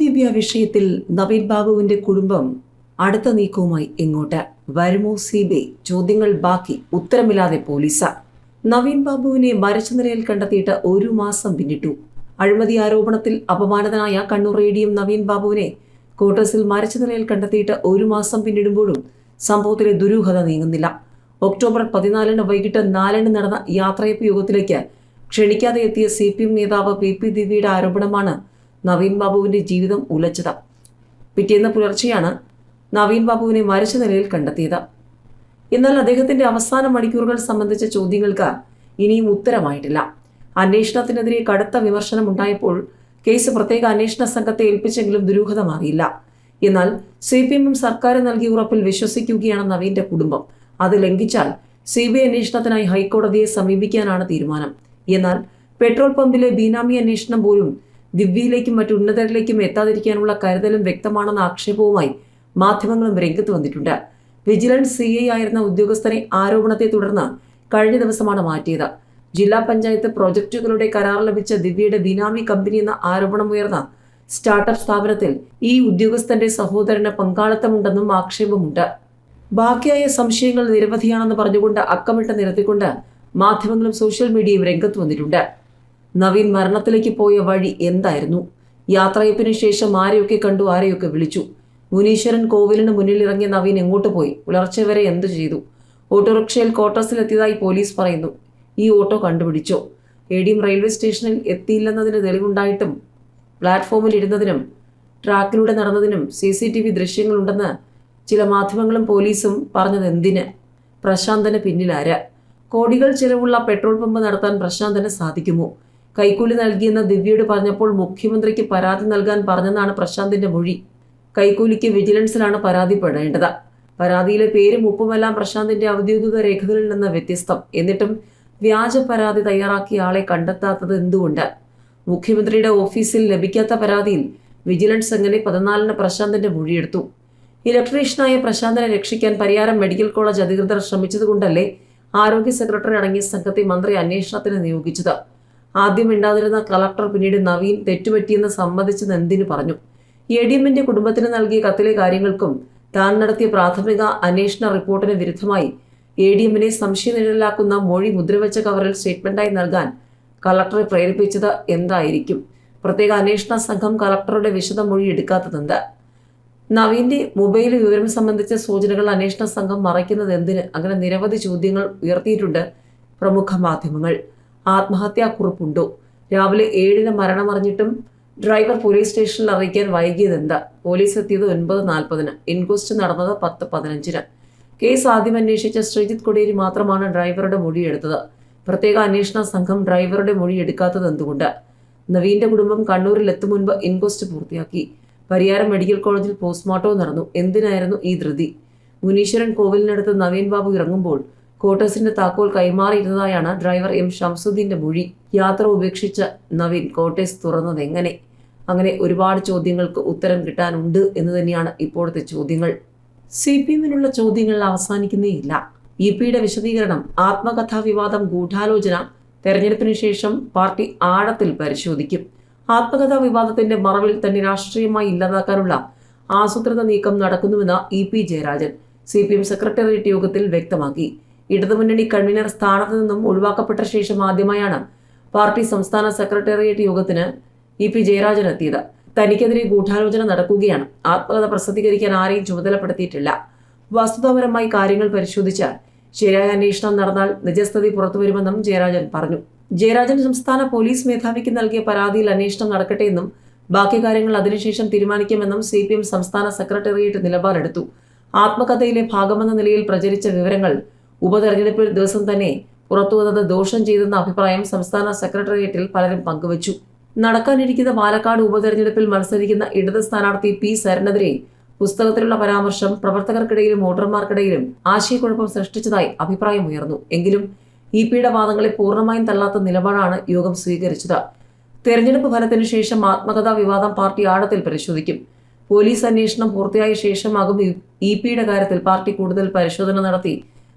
ദിവ്യ വിഷയത്തിൽ നവീൻ ബാബുവിന്റെ കുടുംബം അടുത്ത നീക്കവുമായി എങ്ങോട്ട്? വരുമോ സി ബി ചോദ്യങ്ങൾ ബാക്കി. ഉത്തരമില്ലാതെ പോലീസ്. നവീൻ ബാബുവിനെ മരിച്ച നിലയിൽ കണ്ടെത്തിയിട്ട് ഒരു മാസം പിന്നിട്ടു. അഴിമതി ആരോപണത്തിൽ അപമാനിതനായ കണ്ണൂർ റേഡിയം നവീൻ ബാബുവിനെ ക്വാർട്ടേഴ്സിൽ മരിച്ച നിലയിൽ കണ്ടെത്തിയിട്ട് ഒരു മാസം പിന്നിടുമ്പോഴും സംഭവത്തിലെ ദുരൂഹത നീങ്ങുന്നില്ല. ഒക്ടോബർ പതിനാലിന് വൈകിട്ട് നാലിന് നടന്ന യാത്രയപ്പ് യോഗത്തിലേക്ക് ക്ഷണിക്കാതെ എത്തിയ സി പി എം നേതാവ് പി പി ദിവ്യയുടെ ആരോപണമാണ് നവീൻ ബാബുവിന്റെ ജീവിതം ഉലച്ചത്. പിറ്റേന്ന് പുലർച്ചെയാണ് നവീൻ ബാബുവിനെ മരിച്ച നിലയിൽ കണ്ടെത്തിയത്. എന്നാൽ അദ്ദേഹത്തിന്റെ അവസാന മണിക്കൂറുകൾ സംബന്ധിച്ച ചോദ്യങ്ങൾക്ക് ഇനിയും ഉത്തരമായിട്ടില്ല. അന്വേഷണത്തിനെതിരെ കടുത്ത വിമർശനം ഉണ്ടായപ്പോൾ കേസ് പ്രത്യേക അന്വേഷണ സംഘത്തെ ഏൽപ്പിച്ചെങ്കിലും ദുരൂഹത മാറിയില്ല എന്നാൽ സി പി എമ്മും സർക്കാർ നൽകിയ ഉറപ്പിൽ വിശ്വസിക്കുകയാണ് നവീന്റെ കുടുംബം. അത് ലംഘിച്ചാൽ സി ബി ഐ അന്വേഷണത്തിനായി ഹൈക്കോടതിയെ സമീപിക്കാനാണ് തീരുമാനം. എന്നാൽ പെട്രോൾ പമ്പിലെ ബീനാമി അന്വേഷണം പോലും ദിവ്യയിലേക്കും മറ്റു ഉന്നതരിലേക്കും എത്താതിരിക്കാനുള്ള കരുതലും വ്യക്തമാണെന്ന ആക്ഷേപവുമായി മാധ്യമങ്ങളും രംഗത്ത് വന്നിട്ടുണ്ട്. വിജിലൻസ് സി ഐ ആയിരുന്ന ഉദ്യോഗസ്ഥനെ ആരോപണത്തെ തുടർന്ന് കഴിഞ്ഞ ദിവസമാണ് മാറ്റിയത്. ജില്ലാ പഞ്ചായത്ത് പ്രോജക്റ്റുകളുടെ കരാർ ലഭിച്ച ദിവ്യയുടെ ബിനാമി കമ്പനി എന്ന ആരോപണമുയർന്ന സ്റ്റാർട്ടപ്പ് സ്ഥാപനത്തിൽ ഈ ഉദ്യോഗസ്ഥന്റെ സഹോദരന് പങ്കാളിത്തമുണ്ടെന്നും ആക്ഷേപമുണ്ട്. ബാക്കിയായ സംശയങ്ങൾ നിരവധിയാണെന്ന് പറഞ്ഞുകൊണ്ട് അക്കമിട്ട് നിരത്തിക്കൊണ്ട് മാധ്യമങ്ങളും സോഷ്യൽ മീഡിയയും രംഗത്ത് വന്നിട്ടുണ്ട്. നവീൻ മരണത്തിലേക്ക് പോയ വഴി എന്തായിരുന്നു? യാത്രയപ്പിന് ശേഷം ആരെയൊക്കെ കണ്ടു ആരെയൊക്കെ വിളിച്ചു? മുനീശ്വരൻ കോവിലിന് മുന്നിൽ ഇറങ്ങിയ നവീൻ എങ്ങോട്ട് പോയി? പുലർച്ചെ വരെ എന്തു ചെയ്തു? ഓട്ടോറിക്ഷയിൽ ക്വാർട്ടേഴ്സിലെത്തിയതായി പോലീസ് പറയുന്നു. ഈ ഓട്ടോ കണ്ടുപിടിച്ചോ? എം റെയിൽവേ സ്റ്റേഷനിൽ എത്തിയില്ലെന്നതിന് തെളിവുണ്ടായിട്ടും പ്ലാറ്റ്ഫോമിൽ ഇരുന്നതിനും ട്രാക്കിലൂടെ നടന്നതിനും സി സി ടി വി ദൃശ്യങ്ങളുണ്ടെന്ന് ചില മാധ്യമങ്ങളും പോലീസും പറഞ്ഞത് എന്തിന്? പ്രശാന്തന് പിന്നിലാര? കോടികൾ ചിലവുള്ള പെട്രോൾ പമ്പ് നടത്താൻ പ്രശാന്തന് സാധിക്കുമോ? കൈക്കൂലി നൽകിയെന്ന് ദിവ്യയോട് പറഞ്ഞപ്പോൾ മുഖ്യമന്ത്രിക്ക് പരാതി നൽകാൻ പറഞ്ഞെന്നാണ് പ്രശാന്തിന്റെ മൊഴി. കൈക്കൂലിക്ക് വിജിലൻസിലാണ് പരാതിപ്പെടേണ്ടത് പരാതിയിലെ പേരും ഉപ്പുമെല്ലാം പ്രശാന്തിന്റെ ഔദ്യോഗിക രേഖകളിൽ നിന്ന് വ്യത്യസ്തം. എന്നിട്ടും വ്യാജ പരാതി തയ്യാറാക്കിയ ആളെ കണ്ടെത്താത്തത് എന്തുകൊണ്ട്? മുഖ്യമന്ത്രിയുടെ ഓഫീസിൽ ലഭിക്കാത്ത പരാതിയിൽ വിജിലൻസ് എങ്ങനെ പതിനാലിന് പ്രശാന്തിന്റെ മൊഴിയെടുത്തു? ഇലക്ട്രീഷ്യനായ പ്രശാന്തനെ രക്ഷിക്കാൻ പരിയാരം മെഡിക്കൽ കോളേജ് അധികൃതർ ശ്രമിച്ചതുകൊണ്ടല്ലേ ആരോഗ്യ സെക്രട്ടറി അടങ്ങിയ സംഘത്തെ മന്ത്രി അന്വേഷണത്തിന് നിയോഗിച്ചത്? ആദ്യം മിണ്ടാതിരുന്ന കളക്ടർ പിന്നീട് നവീൻ തെറ്റുപറ്റിയെന്ന് സമ്മതിച്ചു എന്തിനു പറഞ്ഞു? എ ഡി എമ്മിന്റെ കുടുംബത്തിന് നൽകിയ കത്തിലെ കാര്യങ്ങൾക്കും താൻ നടത്തിയ പ്രാഥമിക അന്വേഷണ റിപ്പോർട്ടിന് വിരുദ്ധമായി എ ഡി എമ്മിനെ സംശയനിഴലാക്കുന്ന മൊഴി മുദ്രവെച്ച കവറിൽ സ്റ്റേറ്റ്മെന്റായി നൽകാൻ കളക്ടറെ പ്രേരിപ്പിച്ചത് എന്തായിരിക്കും? പ്രത്യേക അന്വേഷണ സംഘം കളക്ടറുടെ വിശദ മൊഴി എടുക്കാത്തതെന്ത്? നവീന്റെ മൊബൈൽ വിവരം സംബന്ധിച്ച സൂചനകൾ അന്വേഷണ സംഘം മറയ്ക്കുന്നത് എന്തിന്? അങ്ങനെ നിരവധി ചോദ്യങ്ങൾ ഉയർത്തിയിട്ടുണ്ട് പ്രമുഖ മാധ്യമങ്ങൾ. ആത്മഹത്യാക്കുറിപ്പുണ്ടോ? രാവിലെ ഏഴിന് മരണമറിഞ്ഞിട്ടും ഡ്രൈവർ പോലീസ് സ്റ്റേഷനിൽ അറിയിക്കാൻ വൈകിയതെന്താ? പോലീസ് എത്തിയത് ഒൻപത് നാൽപ്പതിന്. ഇൻക്വസ്റ്റ് നടന്നത് പത്ത് പതിനഞ്ചിന്. കേസ് ആദ്യം അന്വേഷിച്ച ശ്രീജിത്ത് കൊടിയേരി മാത്രമാണ് ഡ്രൈവറുടെ മൊഴിയെടുത്തത് പ്രത്യേക അന്വേഷണ സംഘം ഡ്രൈവറുടെ മൊഴി എടുക്കാത്തത് എന്തുകൊണ്ട്? നവീന്റെ കുടുംബം കണ്ണൂരിൽ എത്തും മുൻപ് ഇൻക്വസ്റ്റ് പൂർത്തിയാക്കി. പരിയാരം മെഡിക്കൽ കോളേജിൽ പോസ്റ്റ്മോർട്ടവും നടന്നു. എന്തിനായിരുന്നു ഈ ധൃതി? മുനീശ്വരൻ കോവിലിനടുത്ത് നവീൻ ബാബു ഇറങ്ങുമ്പോൾ ക്വാർട്ടേഴ്സിന്റെ താക്കോൽ കൈമാറിയിരുന്നതായാണ് ഡ്രൈവർ എം ഷംസുദ്ദീന്റെ മൊഴി. യാത്ര ഉപേക്ഷിച്ച നവീൻ ക്വാർട്ടേഴ്സ് തുറന്നത് എങ്ങനെ? അങ്ങനെ ഒരുപാട് ചോദ്യങ്ങൾക്ക് ഉത്തരം കിട്ടാനുണ്ട് എന്ന് തന്നെയാണ് ഇപ്പോഴത്തെ ചോദ്യങ്ങൾ. സി പി എമ്മിനുള്ള ചോദ്യങ്ങൾ അവസാനിക്കുന്നേയില്ല ഇ പിയുടെ വിശദീകരണം ആത്മകഥാ വിവാദം ഗൂഢാലോചന തെരഞ്ഞെടുപ്പിന് ശേഷം പാർട്ടി ആഴത്തിൽ പരിശോധിക്കും. ആത്മകഥാ വിവാദത്തിന്റെ മറവിൽ തന്നെ രാഷ്ട്രീയമായി ഇല്ലാതാക്കാനുള്ള ആസൂത്രിത നീക്കം നടക്കുന്നുവെന്ന് E P Jayarajan C P M secretariat യോഗത്തിൽ വ്യക്തമാക്കി. ഇടതുമുന്നണി കൺവീനർ സ്ഥാനത്ത് നിന്നും ഒഴിവാക്കപ്പെട്ട ശേഷം ആദ്യമായാണ് പാർട്ടി സംസ്ഥാന സെക്രട്ടേറിയറ്റ് യോഗത്തിന് ഇ പി ജയരാജൻ എത്തിയത്. തനിക്കെതിരെ ഗൂഢാലോചന നടക്കുകയാണ്. ആത്മകഥ പ്രസിദ്ധീകരിക്കാൻ ആരെയും ചുമതലപ്പെടുത്തിയിട്ടില്ല. വസ്തുതാപരമായി കാര്യങ്ങൾ പരിശോധിച്ച് ശരിയായ അന്വേഷണം നടന്നാൽ നിജസ്ഥിതി പുറത്തുവരുമെന്നും ജയരാജൻ പറഞ്ഞു. ജയരാജൻ സംസ്ഥാന പോലീസ് മേധാവിക്ക് നൽകിയ പരാതിയിൽ അന്വേഷണം നടക്കട്ടെ എന്നും ബാക്കി കാര്യങ്ങൾ അതിനുശേഷം തീരുമാനിക്കുമെന്നും സി പി എം സംസ്ഥാന സെക്രട്ടേറിയറ്റ് നിലപാടെടുത്തു. ആത്മകഥയിലെ ഭാഗമെന്ന നിലയിൽ പ്രചരിച്ച വിവരങ്ങൾ ഉപതെരഞ്ഞെടുപ്പ് ദിവസം തന്നെ പുറത്തുവന്നത് ദോഷം ചെയ്തെന്ന അഭിപ്രായം സംസ്ഥാന സെക്രട്ടേറിയറ്റിൽ പലരും പങ്കുവച്ചു. നടക്കാനിരിക്കുന്ന പാലക്കാട് ഉപതെരഞ്ഞെടുപ്പിൽ മത്സരിക്കുന്ന ഇടത് സ്ഥാനാർത്ഥി പി സരനെതിരെ പുസ്തകത്തിലുള്ള പരാമർശം പ്രവർത്തകർക്കിടയിലും വോട്ടർമാർക്കിടയിലും ആശയക്കുഴപ്പം സൃഷ്ടിച്ചതായി അഭിപ്രായമുയർന്നു എങ്കിലും ഇ പിയുടെ വാദങ്ങളെ പൂർണമായും തള്ളാത്ത നിലപാടാണ് യോഗം സ്വീകരിച്ചത്. തെരഞ്ഞെടുപ്പ് ഫലത്തിനു ശേഷം ആത്മകഥാ വിവാദം പാർട്ടി ആഴത്തിൽ പരിശോധിക്കും. പോലീസ് അന്വേഷണം പൂർത്തിയായ ശേഷമാകും ഇ പിയുടെ കാര്യത്തിൽ പാർട്ടി കൂടുതൽ പരിശോധന നടത്തി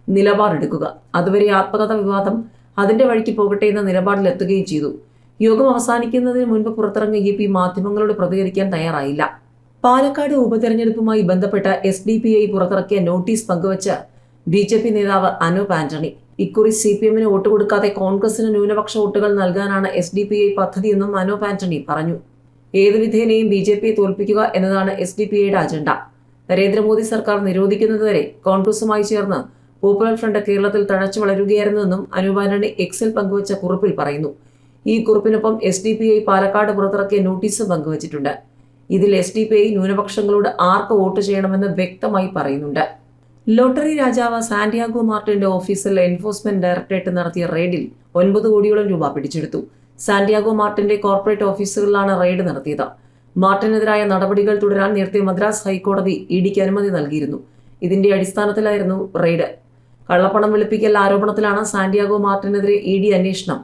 നിലപാടെടുക്കുക. അതുവരെ ആത്മകഥ വിവാദം അതിന്റെ വഴിക്ക് പോകട്ടെ എന്ന നിലപാടിലെത്തുകയും ചെയ്തു. യോഗം അവസാനിക്കുന്നതിന് മുൻപ് പുറത്തിറങ്ങിയ ഇ പി മാധ്യമങ്ങളോട് പ്രതികരിക്കാൻ തയ്യാറായില്ല. പാലക്കാട് ഉപതെരഞ്ഞെടുപ്പുമായി ബന്ധപ്പെട്ട എസ് ഡി പി ഐ പുറത്തിറക്കിയ നോട്ടീസ് പങ്കുവച്ച് ബി ജെ പി നേതാവ് അനൂപ് ആന്റണി. ഇക്കുറി സി പി എമ്മിന് വോട്ട് കൊടുക്കാതെ കോൺഗ്രസിന് ന്യൂനപക്ഷ വോട്ടുകൾ നൽകാനാണ് എസ് ഡി പി ഐ പദ്ധതിയെന്നും അനൂപ് ആന്റണി പറഞ്ഞു. ഏത് വിധേനയും ബി ജെ പിയെ തോൽപ്പിക്കുക എന്നതാണ് എസ് ഡി പി ഐയുടെ അജണ്ട. നരേന്ദ്രമോദി സർക്കാർ നിരോധിക്കുന്നതുവരെ കോൺഗ്രസുമായി ചേർന്ന് പോപ്പുലർ ഫ്രണ്ട് കേരളത്തിൽ തഴച്ചു വളരുകയായിരുന്നുവെന്നും അനൂപ് ആന്റണി എക്സിൽ പങ്കുവച്ച കുറിപ്പിൽ പറയുന്നു. ഈ കുറിപ്പിനൊപ്പം S D P I Palakkad പുറത്തിറക്കിയ നോട്ടീസും പങ്കുവച്ചിട്ടുണ്ട്. ഇതിൽ എസ് ഡി പി ഐ ന്യൂനപക്ഷങ്ങളോട് ആർക്ക് വോട്ട് ചെയ്യണമെന്ന് വ്യക്തമായി പറയുന്നുണ്ട്. ലോട്ടറി രാജാവ് സാന്റിയാഗോ മാർട്ടിന്റെ ഓഫീസിൽ എൻഫോഴ്സ്മെന്റ് ഡയറക്ടറേറ്റ് നടത്തിയ റെയ്ഡിൽ ഒൻപത് കോടിയോളം രൂപ പിടിച്ചെടുത്തു. സാന്റിയാഗോ മാർട്ടിന്റെ കോർപ്പറേറ്റ് ഓഫീസുകളിലാണ് റെയ്ഡ് നടത്തിയത്. മാർട്ടിനെതിരായ നടപടികൾ തുടരാൻ നേരത്തെ മദ്രാസ് ഹൈക്കോടതി ഇഡിക്ക് അനുമതി നൽകിയിരുന്നു. ഇതിന്റെ അടിസ്ഥാനത്തിലായിരുന്നു റെയ്ഡ്. കള്ളപ്പണം വെളുപ്പിക്കൽ ആരോപണത്തിലാണ് സാന്റിയാഗോ മാർട്ടിനെതിരെ ഇ ഡി അന്വേഷണം.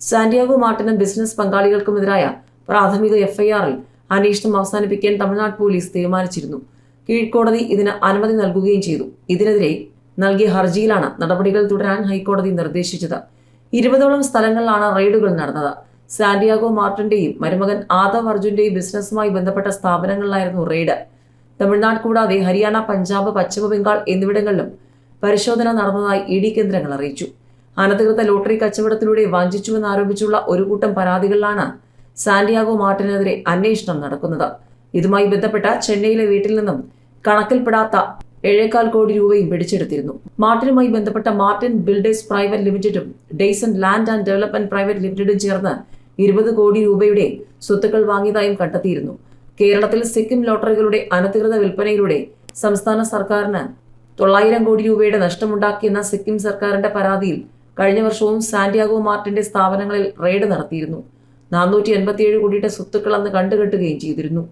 സാന്റിയാഗോ മാർട്ടിനും ബിസിനസ് പങ്കാളികൾക്കുമെതിരായ പ്രാഥമിക എഫ്ഐആറിൽ അന്വേഷണം അവസാനിപ്പിക്കാൻ തമിഴ്നാട് പോലീസ് തീരുമാനിച്ചിരുന്നു. കീഴ്ക്കോടതി ഇതിന് അനുമതി നൽകുകയും ചെയ്തു. ഇതിനെതിരെ നൽകിയ ഹർജിയിലാണ് നടപടികൾ തുടരാൻ ഹൈക്കോടതി നിർദ്ദേശിച്ചത്. ഇരുപതോളം സ്ഥലങ്ങളിലാണ് റെയ്ഡുകൾ നടന്നത്. സാന്റിയാഗോ മാർട്ടിന്റെയും മരുമകൻ ആദവ് അർജുന്റെയും ബിസിനസ്സുമായി ബന്ധപ്പെട്ട സ്ഥാപനങ്ങളിലായിരുന്നു റെയ്ഡ്. തമിഴ്നാട് കൂടാതെ ഹരിയാന പഞ്ചാബ് പശ്ചിമ ബംഗാൾ എന്നിവിടങ്ങളിലും പരിശോധന നടന്നതായി ഇ ഡി കേന്ദ്രങ്ങൾ അറിയിച്ചു. അനധികൃത ലോട്ടറി കച്ചവടത്തിലൂടെ വഞ്ചിച്ചുവെന്നാരോപിച്ചുള്ള ഒരു കൂട്ടം പരാതികളിലാണ് സാന്റിയാഗോ മാർട്ടിനെതിരെ അന്വേഷണം നടക്കുന്നത്. ഇതുമായി ബന്ധപ്പെട്ട ചെന്നൈയിലെ വീട്ടിൽ നിന്നും കണക്കിൽപ്പെടാത്ത ഏഴേകാൽ കോടി രൂപയും പിടിച്ചെടുത്തിരുന്നു. മാർട്ടിനുമായി ബന്ധപ്പെട്ട Martin builders private ലിമിറ്റഡും Daison land and development private ലിമിറ്റഡും ചേർന്ന് ഇരുപത് കോടി രൂപയുടെ സ്വത്തുക്കൾ വാങ്ങിയതായും കണ്ടെത്തിയിരുന്നു. കേരളത്തിൽ സിക്കിം ലോട്ടറികളുടെ അനധികൃത വിൽപ്പനയിലൂടെ സംസ്ഥാന സർക്കാരിന് തൊള്ളായിരം കോടി രൂപയുടെ നഷ്ടമുണ്ടാക്കിയെന്ന സിക്കിം സർക്കാരിന്റെ പരാതിയിൽ കഴിഞ്ഞ വർഷവും സാന്റിയാഗോ മാർട്ടിന്റെ സ്ഥാപനങ്ങളിൽ റെയ്ഡ് നടത്തിയിരുന്നു. നാനൂറ്റി എൺപത്തിയേഴ് കോടിയുടെ സ്വത്തുക്കൾ അന്ന് കണ്ടുകെട്ടുകയും ചെയ്തിരുന്നു.